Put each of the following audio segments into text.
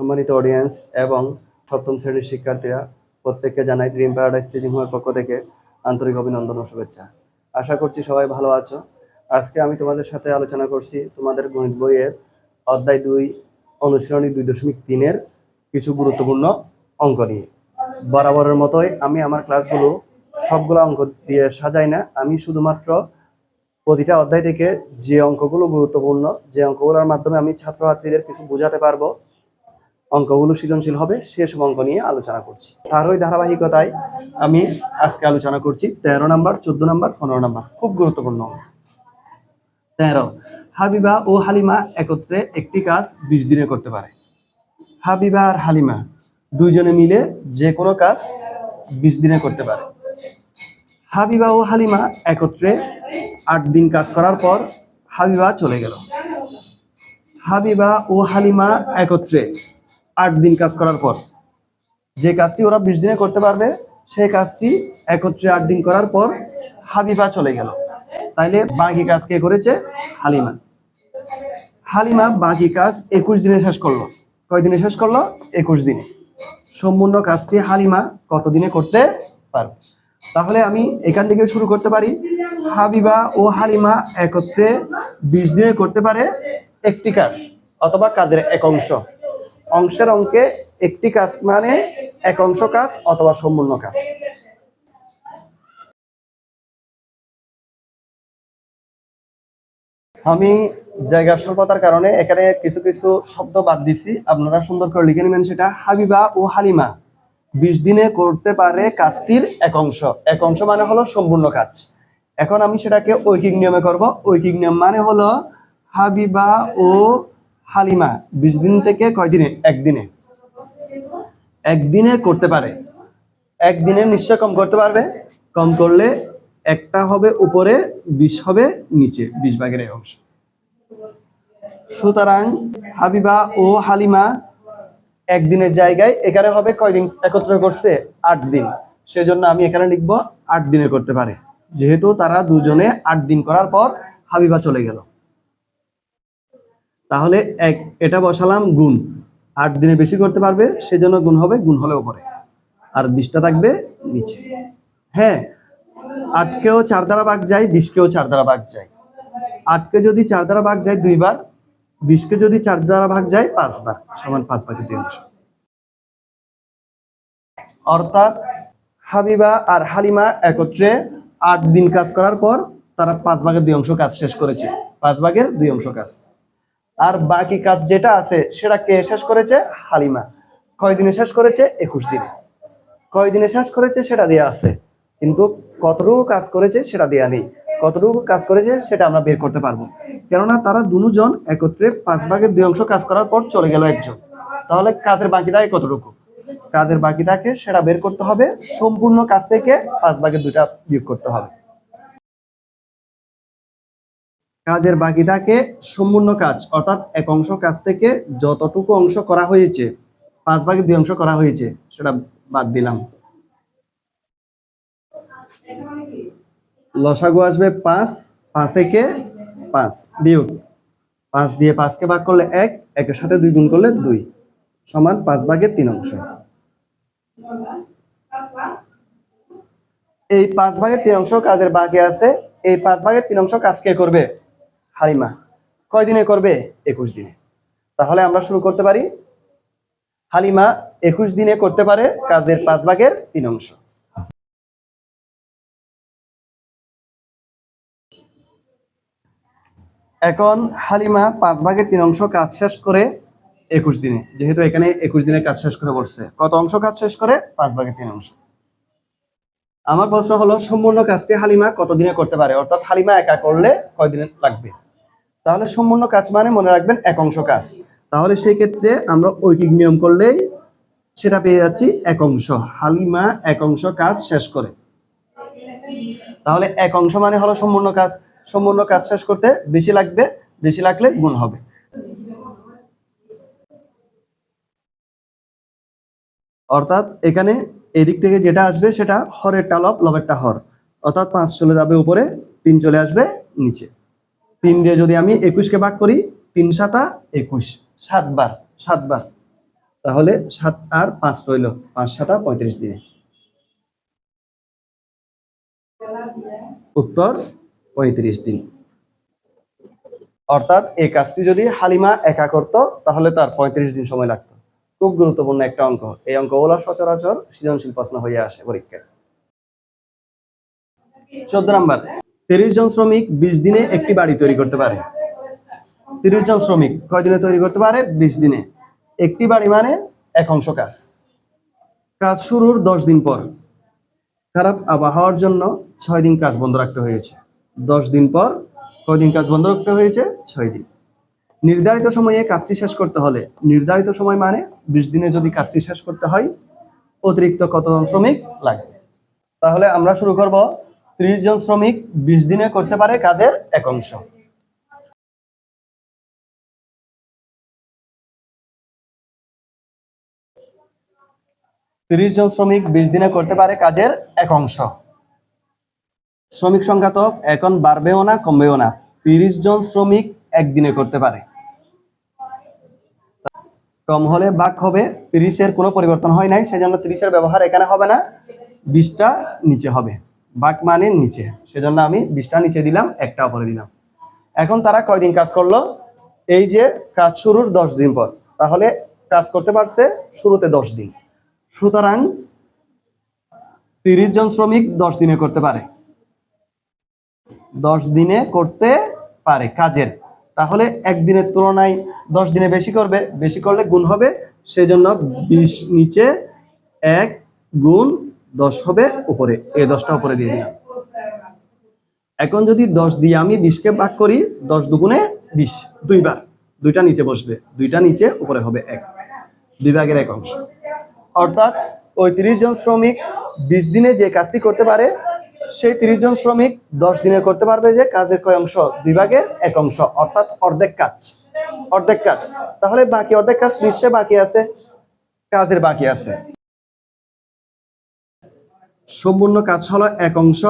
সম্মানিত অডিয়েন্স এবং সপ্তম শ্রেণির শিক্ষার্থীরা প্রত্যেককে জানাই ড্রিম প্যারাডাইস টিচিং হোমের পক্ষ থেকে আন্তরিক অভিনন্দন ও শুভেচ্ছা। আশা করছি সবাই ভালো আছো। আজকে আমি তোমাদের সাথে আলোচনা করছি তোমাদের গণিত বইয়ের অধ্যায় দুই, অনুশীলনী দুই দশমিক তিনের কিছু গুরুত্বপূর্ণ অঙ্ক নিয়ে। বরাবরের মতোই আমি আমার ক্লাসগুলো সবগুলো অঙ্ক দিয়ে সাজাই না, আমি শুধুমাত্র প্রতিটা অধ্যায় থেকে যে অঙ্কগুলো গুরুত্বপূর্ণ, যে অঙ্কগুলোর মাধ্যমে আমি ছাত্রছাত্রীদের কিছু বোঝাতে পারব অঙ্কগুলো সৃজনশীল হবে, সেসব অঙ্ক নিয়ে আলোচনা করছি। তার ওই ধারাবাহিকতায় আমি আজকে আলোচনা করছি তেরো নাম্বার, চোদ্দ নাম্বার, পনেরো নাম্বার, খুব গুরুত্বপূর্ণ। তেরো, হাবিবা ও হালিমা একত্রে একটি কাজ বিশ দিনে করতে পারে। হাবিবা আর হালিমা দুইজনে মিলে যে কোনো কাজ বিশ দিনে করতে পারে। হাবিবা ও হালিমা একত্রে আট দিন কাজ করার পর হাবিবা চলে গেল। হাবিবা ও হালিমা একত্রে আট দিন কাজ করার পর। যে কাজটি ওরা বিশ দিনে করতে পারবে, সেই কাজটি একত্রে আট দিন করার পর হাবিবা চলে গেল। তাইলে বাকি কাজ কে করেছে? হালিমা। হালিমা বাকি কাজ একুশ দিনে শেষ করল। কয় দিনে শেষ করল? একুশ দিনে। সম্পূর্ণ কাজটি হালিমা কত দিনে করতে পারবে? তাহলে আমি এখান থেকে শুরু করতে পারি। হাবিবা ও হালিমা একত্রে বিশ দিনে করতে পারে একটি কাজ, অথবা কাজের এক অংশ। অংশের অঙ্কে একটি কাজ মানে এক অংশ কাজ অথবা সম্পূর্ণ কাজ। আমি জায়গা স্বল্পতার কারণে এখানে কিছু কিছু শব্দ বাদ দিছি। আপনারা সুন্দর করে লিখে নেবেন সেটা। হাবিবা ও হালিমা, বিশ দিনে করতে পারে কাজটির এক অংশ। এক অংশ মানে হলো সম্পূর্ণ কাজ। এখন আমি সেটাকে ঐকিক নিয়মে করব। ঐকিক নিয়ম মানে হলো হাবিবা ও হালিমা বিশ দিন থেকে কয় দিনে? একদিনে। একদিনে করতে পারে। একদিনে নিশ্চয় কম করতে পারবে। কম করলে একটা হবে উপরে, বিশ হবে নিচে, বিশ ভাগের অংশ। সুতরাং হাবিবা ও হালিমা একদিনের জায়গায় এখানে হবে কয়দিন একত্র করছে আট দিন। সেজন্য আমি এখানে লিখব আট দিনে করতে পারে। যেহেতু তারা দুজনে আট দিন করার পর হাবিবা চলে গেল। তাহলে এক, এটা বসালাম গুণ। আট দিনে বেশি করতে পারবে, সেজন্য গুণ হবে, গুণ হলে উপরে। আর বিশটা থাকবে নিচে। হ্যাঁ আটকেও চার দ্বারা ভাগ যায়, বিশকেও চার দ্বারা ভাগ যায়। আটকে যদি চার দ্বারা ভাগ যায় দুইবার, বিশকে যদি চার দ্বারা ভাগ যায় পাঁচবার, সমান পাঁচ ভাগের দুই অংশ। অর্থাৎ হাবিবা আর হালিমা একত্রে আট দিন কাজ করার পর তারা পাঁচ ভাগের দুই অংশ কাজ শেষ করেছে। পাঁচ ভাগের দুই অংশ কাজ। আর বাকি কাজ যেটা আছে, সেটা কে শেষ করেছে? হালিমা। কয় দিনে শেষ করেছে? একুশ দিনে। কয় দিনে শেষ করেছে? সেটা দেয়া আছে। কিন্তু কতটুকু কাজ করেছে, সেটা দেয়া নেই। কতটুকু কাজ করেছে, সেটা আমরা বের করতে পারব। কেননা তারা দুজন একত্রে পাঁচ ভাগের দুই অংশ কাজ করার পর চলে গেল একজন। তাহলে কাজের বাকি থাকে কতটুকু? কাজের বাকি থাকে সেটা বের করতে হবে। সম্পূর্ণ কাজ থেকে পাঁচ ভাগের দুটা বিয়োগ করতে হবে। কাজের বাকি থাকে, সম্পূর্ণ কাজ, অর্থাৎ এক অংশ কাজ থেকে যতটুকু অংশ করা হয়েছে, পাঁচ ভাগের দুই অংশ করা হয়েছে, সেটা বাদ দিলাম। লসাগু আসবে পাঁচ পাঁচ একে পাঁচ বিয়োগ। পাঁচ দিয়ে পাঁচকে ভাগ করলে এক, একের সাথে দুই গুণ করলে দুই, সমান পাঁচ ভাগের তিন অংশ। এই পাঁচ ভাগের তিন অংশ কাজের বাকি আছে, এই পাঁচ ভাগের তিন অংশ কাজ কে করবে? হালিমা, কয় দিনে করবে? একুশ দিনে। তাহলে আমরা শুরু করতে পারি। হালিমা একুশ দিনে করতে পারে কাজের পাঁচ ভাগের তিন অংশ। এখন হালিমা পাঁচ ভাগের তিন অংশ কাজ শেষ করে একুশ দিনে, যেহেতু এখানে একুশ দিনে কাজ শেষ করে বসছে। কত অংশ কাজ শেষ করে? পাঁচ ভাগের তিন অংশ। আমার প্রশ্ন হলো, সম্পূর্ণ কাজটি হালিমা কত দিনে করতে পারে? অর্থাৎ হালিমা একা করলে কয় দিনে লাগবে? তাহলে সম্পূর্ণ কাজ মানে মনে রাখবেন এক অংশ কাজ। তাহলে সেই ক্ষেত্রে আমরা ঐকিক নিয়ম করলেই সেটা পেয়ে যাচ্ছি এক অংশ। হালিমা এক অংশ কাজ শেষ করে। তাহলে এক অংশ মানে হলো সম্পূর্ণ কাজ। সম্পূর্ণ কাজ শেষ করতে বেশি লাগবে, বেশি লাগলে গুণ হবে। অর্থাৎ এখানে এদিক থেকে যেটা আসবে সেটা হরেরটা লব লবেরটা হর। অর্থাৎ পাঁচ চলে যাবে উপরে, তিন চলে আসবে নিচে। তিন দিয়ে যদি আমি একুশকে ভাগ করি তিন সাতা একুশ। সাতবার। সাতবার। তাহলে সাত আর পাঁচ রইল পাঁচ সাতা পঁয়ত্রিশ দিনে উত্তর পঁয়ত্রিশ দিন। অর্থাৎ এই কাজটি যদি হালিমা একা করত তাহলে তার পঁয়ত্রিশ দিন সময় লাগতো। খুব গুরুত্বপূর্ণ একটা অঙ্ক। এই অঙ্কগুলো সচরাচর সৃজনশীল প্রশ্ন হয়ে আসে পরীক্ষায়। চোদ্দ নাম্বার। তিরিশ জন শ্রমিক বিশ দিনে একটি বাড়ি তৈরি করতে পারে। তিরিশ জন শ্রমিক কয় দিনে তৈরি করতে পারে? বিশ দিনে। একটি বাড়ি মানে এক অংশ কাজ। কাজ শুরুর দশ দিন পর। খারাপ আবহাওয়ার জন্য ছয় দিন কাজ বন্ধ রাখতে হয়েছে। দশ দিন পর কয়দিন কাজ বন্ধ রাখতে হয়েছে? ছয় দিন। নির্ধারিত সময়ে কাজটি শেষ করতে হলে নির্ধারিত সময় মানে বিশ দিনে যদি কাজটি শেষ করতে হয়, অতিরিক্ত কতজন শ্রমিক লাগবে? তাহলে আমরা শুরু করব ত্রিশ জন শ্রমিক বিশ দিনে করতে পারে কাজের এক অংশ। তিরিশ জন শ্রমিক বিশ দিনে করতে পারে কাজের এক অংশ। শ্রমিক সংখ্যা তো এখন বাড়বেও না, কমবেও না। তিরিশ জন শ্রমিক একদিনে করতে পারে। কম হলে বাক হবে, তিরিশের কোনো পরিবর্তন হয় নাই, সেজন্য তিরিশের ব্যবহার এখানে হবে না, বিশটা নিচে হবে। ভাগ মানে নিচে। সেজন্য আমি বিশটা নিচে দিলাম, একটা উপরে দিলাম। এখন তারা কয়দিন কাজ করল? এই যে কাজ শুরুর দশ দিন পর। তাহলে কাজ করতে পারছে শুরুতে দশ দিন। সুতরাং তিরিশ জন শ্রমিক দশ দিনে করতে পারে। দশ দিনে করতে পারে কাজের। তাহলে একদিনের তুলনায় দশ দিনে বেশি করবে। বেশি করলে গুণ হবে। সেজন্য বিশ নিচে এক গুণ দশ হবে উপরে। এই দশটা উপরে দিয়ে দিলাম। এখন যদি দশ দিয়ে আমি বিশকে ভাগ করি, দশ দুগুণে বিশ দুইবার দুইটা নিচে বসবে। দুইটা নিচে উপরে হবে এক। দুই ভাগের এক অংশ। অর্থাৎ ওই তিরিশ জন শ্রমিক বিশ দিনে যে কাজটি করতে পারে, সেই তিরিশ জন শ্রমিক দশ দিনে করতে পারবে যে কাজের কয় অংশ? দুই ভাগের এক অংশ। অর্থাৎ অর্ধেক কাজ। অর্ধেক কাজ। তাহলে বাকি অর্ধেক কাজ নিশ্চয় বাকি আছে। কাজের বাকি আছে। সম্পূর্ণ কাজ হলো এক অংশ,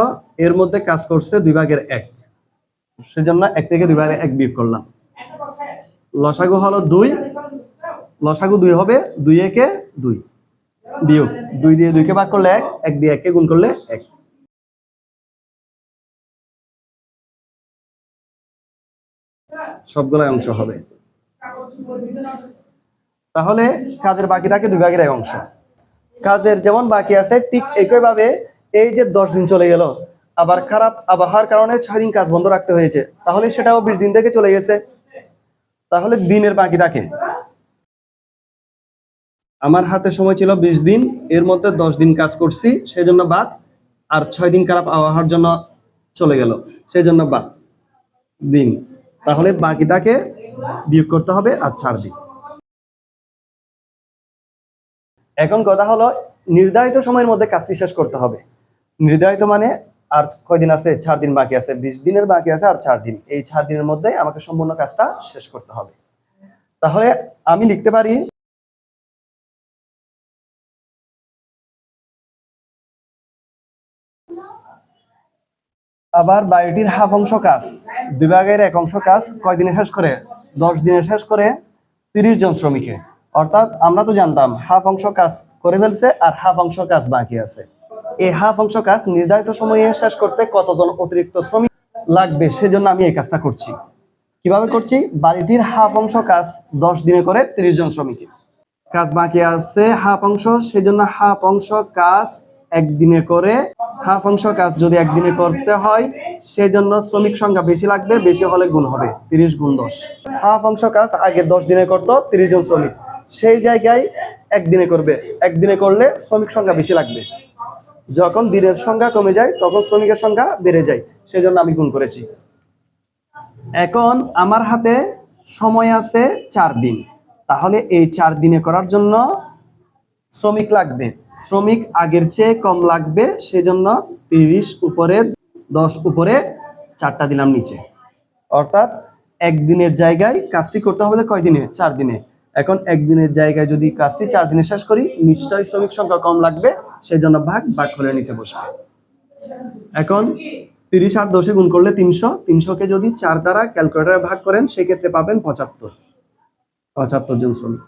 এর মধ্যে কাজ করছে দুই ভাগের এক। সেজন্য এক থেকে দুই ভাগের এক বিয়োগ করলাম। লসাগু হলো দুই, লসাগু দুই হবে দুই একে দুই। বিয়োগ দুই দিয়ে দুইকে ভাগ করলে এক এক দিয়ে এককে গুণ করলে এক। সবগুলো অংশ হবে। তাহলে কাজের বাকি থাকে দুই ভাগের এক অংশ। কাজের যেমন বাকি আছে, ঠিক একইভাবে এই যে দশ দিন চলে গেল, আবার খারাপ আবহাওয়ার কারণে ছয় দিন কাজ বন্ধ রাখতে হয়েছে, তাহলে সেটাও বিশ দিন থেকে চলে গেছে। তাহলে দিনের বাকি থাকে। আমার হাতে সময় ছিল বিশ দিন, এর মধ্যে দশ দিন কাজ করছি সেই জন্য বাদ, আর ছয় দিন খারাপ আবহাওয়ার জন্য চলে গেল সেই জন্য বাদ দিন। তাহলে বাকিটাকে বিয়োগ করতে হবে আর ছাড় দিন। এখন কথা হলো, নির্ধারিত সময়ের মধ্যে কাজটি শেষ করতে হবে। নির্ধারিত মানে আর কয়দিন আছে? চার দিন বাকি আছে। বিশ দিনের বাকি আছে আর চার দিন। এই চার দিনের মধ্যে আমাকে সম্পূর্ণ কাজটা শেষ করতে হবে। তাহলে আমি লিখতে পারি, আবার বাড়িটির হাফ অংশ কাজ, দুই ভাগের এক অংশ কাজ কয় দিনে শেষ করে? দশ দিনে শেষ করে তিরিশ জন শ্রমিকে অর্থাৎ আমরা তো জানতাম হাফ অংশ কাজ করে ফেলছে আর হাফ অংশ কাজ বাকি আছে। এই হাফ অংশ কাজ নির্ধারিত সময়ে শেষ করতে কতজন অতিরিক্ত শ্রমিক লাগবে সেজন্য আমি এই কাজটা করছি। কীভাবে করছি? বাড়িটির হাফ অংশ কাজ দশ দিনে করে তিরিশ জন শ্রমিকে। কাজ বাকি আছে হাফ অংশ, সেজন্য হাফ অংশ কাজ একদিনে করে। হাফ অংশ কাজ যদি একদিনে করতে হয় সেই জন্য শ্রমিক সংখ্যা বেশি লাগবে, বেশি হলে গুণ হবে, তিরিশ গুণ দশ। হাফ অংশ কাজ আগে দশ দিনে করতো, তিরিশ জন শ্রমিক। সেই জায়গায় একদিনে করবে। একদিনে করলে শ্রমিক সংখ্যা বেশি লাগবে। যখন দিনের সংখ্যা কমে যায়, তখন শ্রমিকের সংখ্যা বেড়ে যায়। সেই জন্য আমি গুণ করেছি। এখন আমার হাতে সময় আছে চার দিন। তাহলে এই চার দিনে করার জন্য শ্রমিক লাগবে। শ্রমিক আগের চেয়ে কম লাগবে, সেজন্য তিরিশ উপরে, দশ উপরে চারটা দিলাম নিচে। অর্থাৎ একদিনের জায়গায় কাজটি করতে হবে কয় দিনে চার দিনে। এখন একদিনের জায়গায় যদি কাজটি চার দিনে শেষ করি নিশ্চয়ই শ্রমিক সংখ্যা কম লাগবে সেই জন্য ভাগ ভাগ করে নিচে বসবে। এখন তিরিশ আর দশে গুণ করলে তিনশো, তিনশোকে যদি চার দ্বারা ক্যালকুলেটারে ভাগ করেন, সেক্ষেত্রে পাবেন পঁচাত্তর পঁচাত্তর জন শ্রমিক।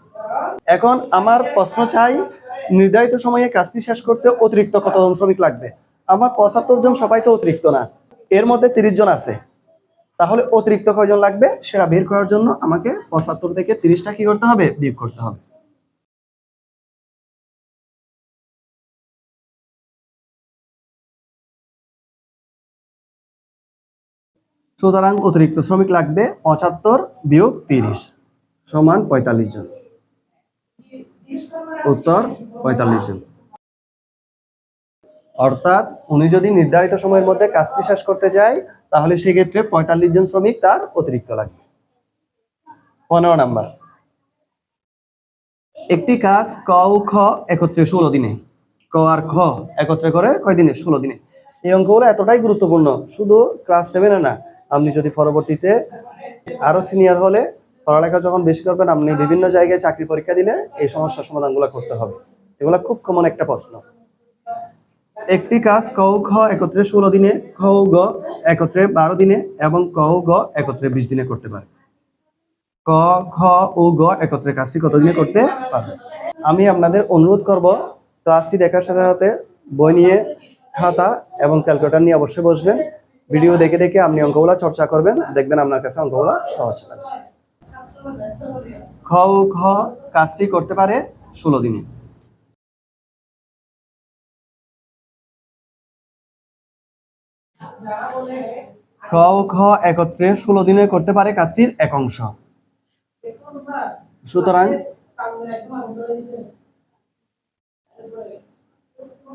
এখন আমার প্রশ্ন চাই, নির্ধারিত সময়ে কাজটি শেষ করতে অতিরিক্ত কতজন শ্রমিক লাগবে? আমার পঁচাত্তর জন সবাই তো অতিরিক্ত না, এর মধ্যে তিরিশ জন আছে। তাহলে অতিরিক্ত কয়জন লাগবে সেটা বের করার জন্য আমাকে পঁচাত্তর থেকে তিরিশটা কি করতে হবে? বিয়োগ করতে হবে। সুতরাং অতিরিক্ত শ্রমিক লাগবে পঁচাত্তর বিয়োগ তিরিশ সমান পঁয়তাল্লিশ জন। উত্তর পঁয়তাল্লিশ জন। অর্থাৎ উনি যদি নির্ধারিত সময়ের মধ্যে কাজটি শেষ করতে যায়, তাহলে সেক্ষেত্রে পঁয়তাল্লিশ জন শ্রমিক তার অতিরিক্ত লাগবে। পনেরো নাম্বার। একটি কাজ ক ও খ একত্রে ষোলো দিনে। ক আর খ একত্রে করে কয় দিনে? ষোলো দিনে। এই অঙ্কগুলো এতটাই গুরুত্বপূর্ণ, শুধু ক্লাস সেভেনে না। আপনি যদি পরবর্তীতে আরও সিনিয়র হলে, পড়ালেখা যখন বেশি করবেন, আপনি বিভিন্ন জায়গায় চাকরি পরীক্ষা দিলে এই সমস্যার সমাধানগুলো করতে হবে। এগুলো খুব কমন একটা প্রশ্ন। একটি কাজ ক খ একত্রে ষোলো দিনে খ গ একত্রে বারো দিনে এবং ক গ একত্রে বিশ দিনে করতে পারে। ক খ ও গ একত্রে কাজটি কত দিনে করতে পারবে? আমি আপনাদের অনুরোধ করব, ক্লাসটি দেখার সাথে সাথে বই নিয়ে, খাতা এবং ক্যালকুলেটার নিয়ে অবশ্যই বসবেন। ভিডিও দেখে দেখে আপনি অঙ্কগুলা চর্চা করবেন, দেখবেন আপনার কাছে অঙ্কগুলা সহজ লাগবে খ ও খ কাজটি করতে পারে ষোলো দিনে। ক ও খ একত্রে ষোলো দিনে করতে পারে কাজটির এক অংশ। সুতরাং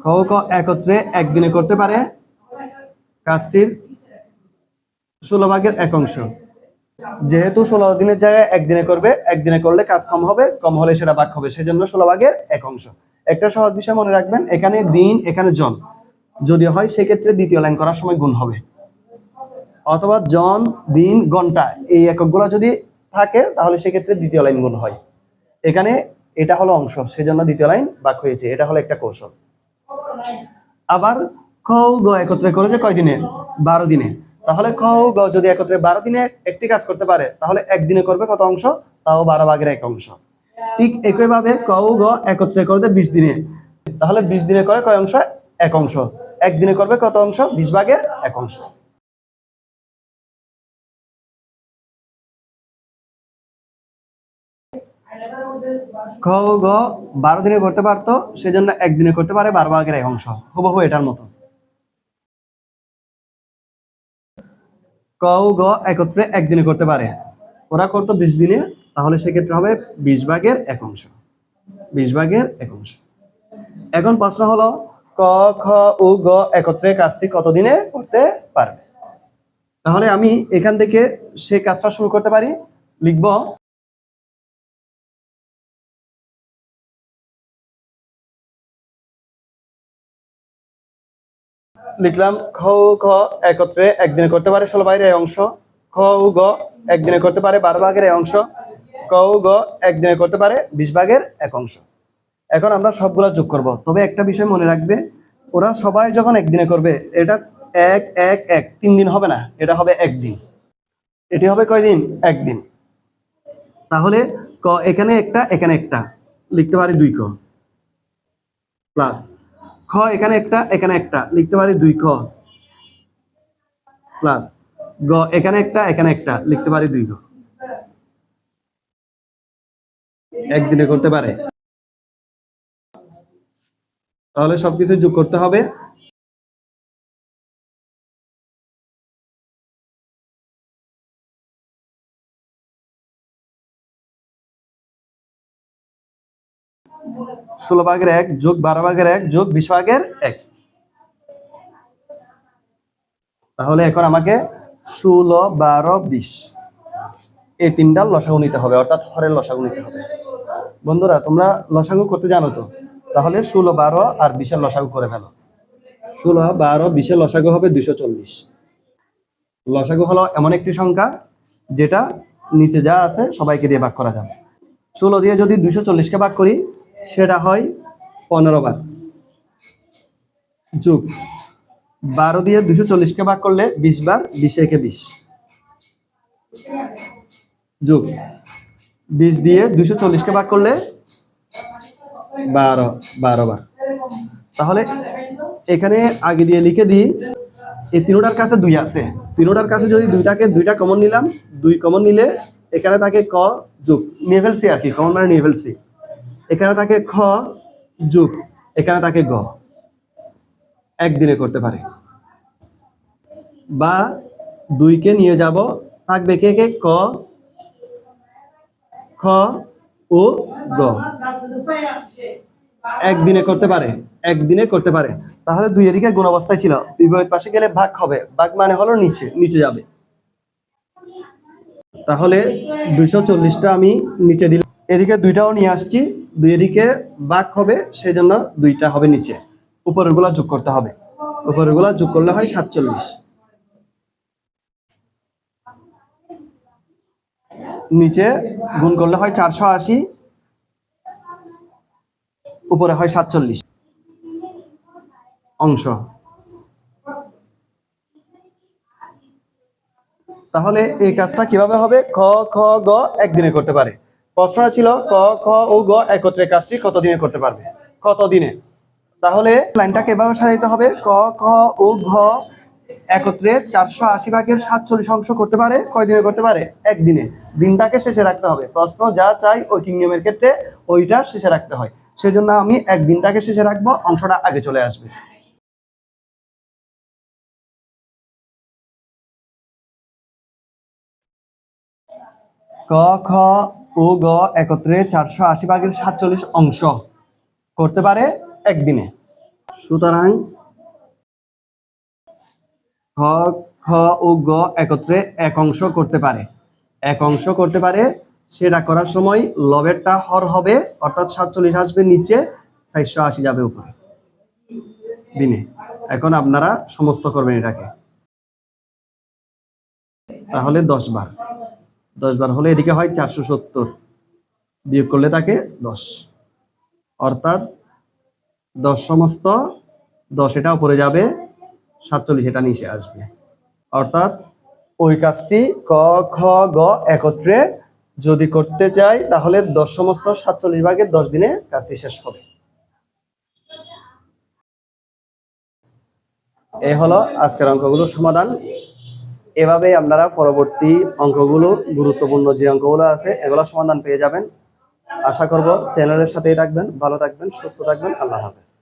ক ও খ একত্রে একদিনে করতে পারে কাজটির ষোলো ভাগের এক অংশ। যেহেতু ষোলো দিনের জায়গায় একদিনে করবে, একদিনে করলে কাজ কম হবে, কম হলে সেটা ভাগ হবে, সেজন্য ষোলো ভাগের এক অংশ। একটা সহজ বিষয় মনে রাখবেন, এখানে দিন, এখানে জন। যদি হয়, সেক্ষেত্রে দ্বিতীয় লাইন করার সময় গুণ হবে। অথবা জন, দিন, ঘণ্টা এই এককগুলো যদি থাকে, তাহলে সেক্ষেত্রে দ্বিতীয় লাইন গুণ হয়। এখানে এটা হলো অংশ, সেজন্য দ্বিতীয় লাইন বাক হয়েছে। এটা হলো একটা কৌশল। আবার খ গ একত্রে করেছে কয় দিনে? বারো দিনে। তাহলে খ গ যদি একত্রে বারো দিনে একটি কাজ করতে পারে, তাহলে একদিনে করবে কত অংশ? তাও বারো ভাগের এক অংশ। ঠিক একইভাবে ক গ একত্রে করবে বিশ দিনে। তাহলে বিশ দিনে করে কয় অংশ? এক অংশ। একদিনে করবে কত অংশ? বিশ ভাগের এক অংশ। গ বারো দিনে করতে পারতো, সেজন্য একদিনে করতে পারে বারো ভাগের এক অংশ। হুবহু এটার মতো। ক ও গ একত্রে একদিনে করতে পারে। ওরা করতো বিশ দিনে, তাহলে সেক্ষেত্রে হবে বিশ ভাগের এক অংশ। বিশ ভাগের এক অংশ। এখন প্রশ্ন হলো ক, খ ও গ একত্রে কাজটি কতদিনে করতে পারবে? তাহলে আমি এখান থেকে সেই কাজটা শুরু করতে পারি। লিখব। লিখলাম, খ ও খ একত্রে একদিনে করতে পারে ষোলো এই অংশ। খ ও গ একদিনে করতে পারে বারো ভাগের অংশ। ক ও গ একদিনে করতে পারে বিশ ভাগের এক অংশ। এখন আমরা সবগুলা যোগ করব। তবে একটা বিষয় মনে রাখবে, ওরা সবাই যখন একদিনে করবে, এটা এক এক এক, তিন দিন হবে না, এটা হবে একদিন। এটি হবে কয়দিন একদিন। তাহলে ক, এখানে একটা এখানে একটা, লিখতে পারি দুই ক। প্লাস, খ, এখানে একটা এখানে একটা, লিখতে পারি দুই খ প্লাস, গ, এখানে একটা এখানে একটা, লিখতে পারি দুই গ একদিনে করতে পারে। তাহলে সবকিছু যোগ করতে হবে। ষোলো ভাগের এক যোগ বারো ভাগের এক যোগ বিশ ভাগের এক। তাহলে এখন আমাকে ষোলো, বারো, বিশ, এই তিনটার লসাগু নিতে হবে, অর্থাৎ হরের লসাগু নিতে হবে। বন্ধুরা, তোমরা লসাগু করতে জানো তো? তাহলে ষোলো, বারো আর বিশের লসাগু করে ফেলো। ষোলো, বারো, বিশের লসাগু হবে দুইশো চল্লিশ। লসাগু হলো এমন একটি সংখ্যা যেটা নিচে যা আছে সবাইকে দিয়ে ভাগ করা যাবে। ষোলো দিয়ে যদি দুইশো চল্লিশকে ভাগ করি, সেটা হয় পনেরো বার। যুগ। বারো দিয়ে দুশো চল্লিশকে ভাগ করলে বিশ বার, বিশে একে বিশ। যুগ। বিশ দিয়ে দুশো চল্লিশকে ভাগ করলে বারো বারো বার। তাহলে এখানে আগে দিয়ে লিখে দিই, এই তিনোটার কাছে দুই আছে। তিনোটার কাছে যদি দুইটাকে, দুইটা কমন নিলাম, দুই কমন নিলে এখানে থাকে ক যোগ, নিয়ে ফেলছি আর কি কমন মানে নিয়ে ফেলছি। এখানে থাকে খ যোগ, এখানে থাকে গ। একদিনে করতে পারে। বা দুইকে নিয়ে যাব, থাকবে কে কে, ক, খ ও গ। একদিনে করতে পারে, একদিনে করতে পারে। তাহলে দুই এদিকে গুণ অবস্থায় ছিল। বিপরীত পাশে গেলে ভাগ হবে। ভাগ মানে হলো নিচে নিচে যাবে। তাহলে দুইশো চল্লিশটা আমি নিচে দিলাম। এদিকে দুইটাও নিয়ে আসছি। দুই এদিকে ভাগ হবে সেই জন্য দুইটা হবে নিচে। উপরেরগুলা যোগ করতে হবে। উপরেরগুলা যোগ করলে হয় সাতচল্লিশ। নিচে গুণ করলে হয় চারশো আশি, উপরে হয় সাতচল্লিশ। অংশ। তাহলে এই কাজটা কীভাবে হবে? খ খ, গ একদিনে করতে পারে। প্রশ্নটা ছিল ক, খ ও গ একত্রে কাজটি কত দিনে করতে পারবে? কত দিনে তাহলে লাইনটাকে এভাবে সাজাইতে হবে। ক, খ ও ঘ একত্রে চারশো আশি ভাগের সাতচল্লিশ অংশ করতে পারে। কয়দিনে করতে পারে? একদিনে। দিনটাকে শেষে রাখতে হবে। প্রশ্ন যা চাই ওই নিয়মের ক্ষেত্রে ওইটা শেষে রাখতে হয়। সেই জন্য আমি একদিনটাকে শেষে রাখব, অংশটা আগে চলে আসবে। ক, খ ও গ একত্রে চারশো আশি ভাগের সাতচল্লিশ অংশ করতে পারে একদিনে। সুতরাং খ খ ও গ একত্রে এক অংশ করতে পারে। এক অংশ করতে পারে, সেটা করার সময় লবেরটা হর হবে, অর্থাৎ সাতচল্লিশ আসবে নিচে, চারশো আশি যাবে উপরে। দিনে। এখন আপনারা সমস্ত করবেন এটাকে। তাহলে দশ বার। দশ বার হলে এদিকে হয় চারশো সত্তর। বিয়োগ করলে তাকে দশ। অর্থাৎ দশ সমস্ত দশ এটা উপরে যাবে সাতচল্লিশ, এটা নিচে আসবে। অর্থাৎ ওই কাজটি ক, খ, গ একত্রে যদি করতে চাই, তাহলে দশ সমস্ত সাতচল্লিশ ভাগের দশ দিনে কাজটি শেষ হবে। এই হলো আজকের অঙ্কগুলোর সমাধান। এভাবে আপনারা পরবর্তী অঙ্কগুলো, গুরুত্বপূর্ণ যে অঙ্কগুলো আছে, এগুলো সমাধান পেয়ে যাবেন। আশা করব চ্যানেলের সাথেই থাকবেন, ভালো থাকবেন, সুস্থ থাকবেন। আল্লাহ হাফেজ।